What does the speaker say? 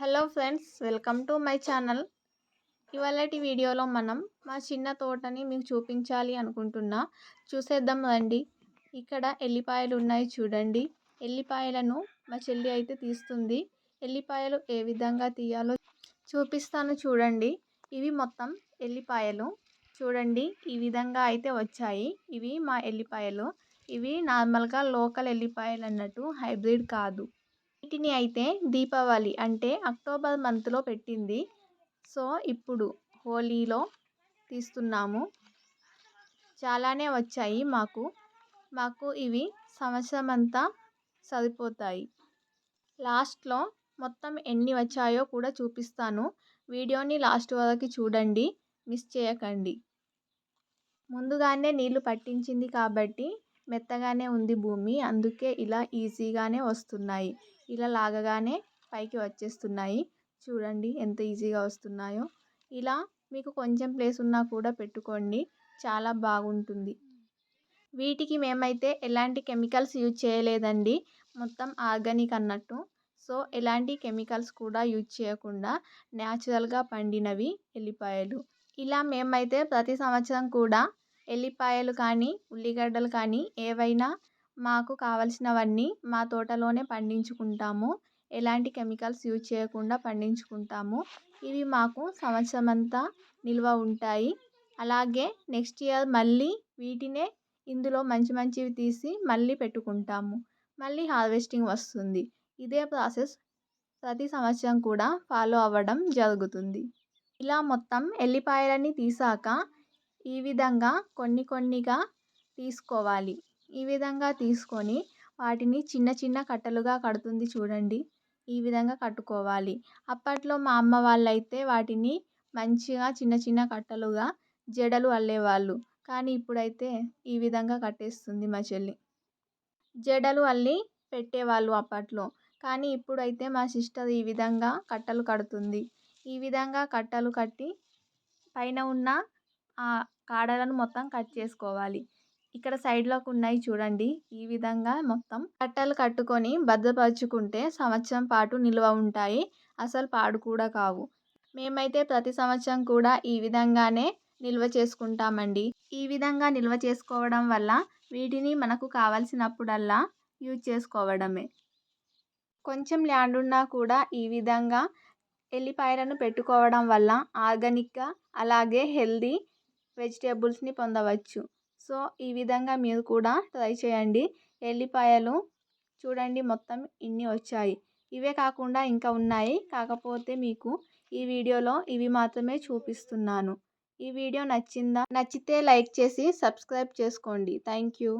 Hello friends welcome to my channel. ఇవాళటి వీడియోలో మనం మా చిన్న తోటని మీకు చూపించాలి అనుకుంటున్నా. చూసేద్దాం రండి. ఇక్కడ ఎల్లిపాయలు ఉన్నాయి చూడండి. ఎల్లిపాయలను మా చెల్లి అయితే తీస్తుంది. ఎల్లిపాయలు ఏ విధంగా తీయాలో చూపిస్తాను చూడండి. ఇవి మొత్తం ఎల్లిపాయలు. చూడండి ఈ విధంగా అయితే వచ్చాయి. ఇవి మా ఎల్లిపాయలు. ఇవి నార్మల్గా లోకల్ ఎల్లిపాయలు అన్నట్టు హైబ్రిడ్ కాదు. వీటిని అయితే దీపావళి అంటే అక్టోబర్ మంత్లో పెట్టింది. సో ఇప్పుడు హోలీలో తీస్తున్నాము. చాలానే వచ్చాయి మాకు. మాకు ఇవి సంవత్సరం అంతా సరిపోతాయి. లాస్ట్లో మొత్తం ఎన్ని వచ్చాయో కూడా చూపిస్తాను. వీడియోని లాస్ట్ వరకు చూడండి. మిస్ చేయకండి. ముందుగానే నీళ్ళు పట్టించింది కాబట్టి మెత్తగానే ఉంది భూమి. అందుకే ఇలా ఈజీగానే వస్తున్నాయి. ఇలా లాగగానే పైకి వచ్చేస్తున్నాయి. చూడండి ఎంత ఈజీగా వస్తున్నాయో. ఇలా మీకు కొంచెం ప్లేస్ ఉన్నా కూడా పెట్టుకోండి. చాలా బాగుంటుంది. వీటికి మేమైతే ఎలాంటి కెమికల్స్ యూజ్ చేయలేదండి. మొత్తం ఆర్గానిక్ అన్నట్టు. సో ఎలాంటి కెమికల్స్ కూడా యూజ్ చేయకుండా న్యాచురల్గా పండినవి ఎల్లిపాయలు. ఇలా మేమైతే ప్రతి సంవత్సరం కూడా ఎల్లిపాయలు కానీ ఉల్లిగడ్డలు కానీ ఏవైనా మాకు కావలసినవన్నీ మా తోటలోనే పండించుకుంటాము. ఎలాంటి కెమికల్స్ యూజ్ చేయకుండా పండించుకుంటాము. ఇవి మాకు సంవత్సరం అంతా నిల్వ ఉంటాయి. అలాగే నెక్స్ట్ ఇయర్ మళ్ళీ వీటినే ఇందులో మంచి మంచివి తీసి మళ్ళీ పెట్టుకుంటాము. మళ్ళీ హార్వెస్టింగ్ వస్తుంది. ఇదే ప్రాసెస్ ప్రతి సంవత్సరం కూడా ఫాలో అవ్వడం జరుగుతుంది. ఇలా మొత్తం ఎల్లిపాయలని తీసాక ఈ విధంగా కొన్ని కొన్నిగా తీసుకోవాలి. ఈ విధంగా తీసుకొని వాటిని చిన్న చిన్న కట్టలుగా కడుతుంది చూడండి. ఈ విధంగా కట్టుకోవాలి. అప్పట్లో మా అమ్మ వాళ్ళైతే వాటిని మంచిగా చిన్న చిన్న కట్టలుగా జడలు అల్లేవాళ్ళు. కానీ ఇప్పుడైతే ఈ విధంగా కట్టేస్తుంది మా చెల్లి. జడలు అల్లి పెట్టేవాళ్ళు అప్పట్లో. కానీ ఇప్పుడైతే మా సిస్టర్ ఈ విధంగా కట్టలు కడుతుంది. ఈ విధంగా కట్టలు కట్టి పైన ఉన్న ఆ కాడలను మొత్తం కట్ చేసుకోవాలి. ఇక్కడ సైడ్లోకి ఉన్నాయి చూడండి. ఈ విధంగా మొత్తం కట్టలు కట్టుకొని భద్రపరుచుకుంటే సంవత్సరం పాటు నిల్వ ఉంటాయి. అసలు పాడు కూడా కావు. మేమైతే ప్రతి సంవత్సరం కూడా ఈ విధంగానే నిల్వ చేసుకుంటామండి. ఈ విధంగా నిల్వ చేసుకోవడం వల్ల వీటిని మనకు కావలసినప్పుడల్లా యూజ్ చేసుకోవడమే. కొంచెం ల్యాండ్ ఉన్నా కూడా ఈ విధంగా ఎల్లిపాయలను పెట్టుకోవడం వల్ల ఆర్గానిక్గా అలాగే హెల్దీ వెజిటేబుల్స్ని పొందవచ్చు. సో ఈ విధంగా మీరు కూడా ట్రై చేయండి. ఎల్లిపాయలు చూడండి మొత్తం ఇన్ని వచ్చాయి. ఇవే కాకుండా ఇంకా ఉన్నాయి. కాకపోతే మీకు ఈ వీడియోలో ఇవి మాత్రమే చూపిస్తున్నాను. ఈ వీడియో నచ్చిందా? నచ్చితే లైక్ చేసి సబ్స్క్రైబ్ చేసుకోండి. Thank you.